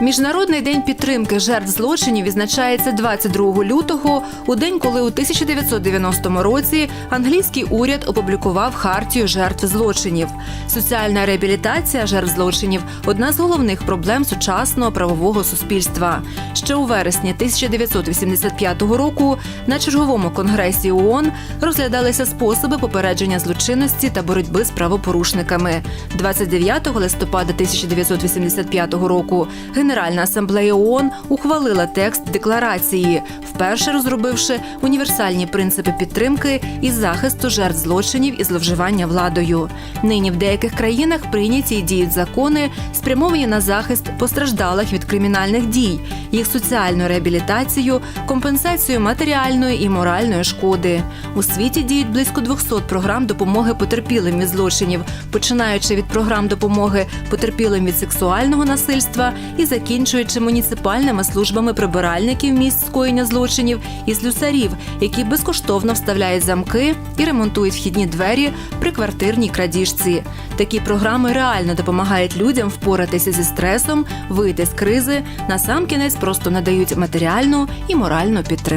Міжнародний день підтримки жертв злочинів відзначається 22 лютого, у день, коли у 1990 році англійський уряд опублікував хартію жертв злочинів. Соціальна реабілітація жертв злочинів одна з головних проблем сучасного правового суспільства. Ще у вересні 1985 року на черговому конгресі ООН розглядалися способи попередження злочинності та боротьби з правопорушниками. 29 листопада 1985 року Генеральна асамблея ООН ухвалила текст декларації, вперше розробивши універсальні принципи підтримки і захисту жертв злочинів і зловживання владою. Нині в деяких країнах прийняті і діють закони, спрямовані на захист постраждалих від кримінальних дій, їх соціальну реабілітацію, компенсацію матеріальної і моральної шкоди. У світі діють близько 200 програм допомоги потерпілим від злочинів, починаючи від програм допомоги потерпілим від сексуального насильства і закінчуючи муніципальними службами прибиральників місць скоєння злочинів і слюсарів, які безкоштовно вставляють замки і ремонтують вхідні двері при квартирній крадіжці. Такі програми реально допомагають людям впоратися зі стресом, вийти з кризи, насамкінець просто надають матеріальну і моральну підтримку.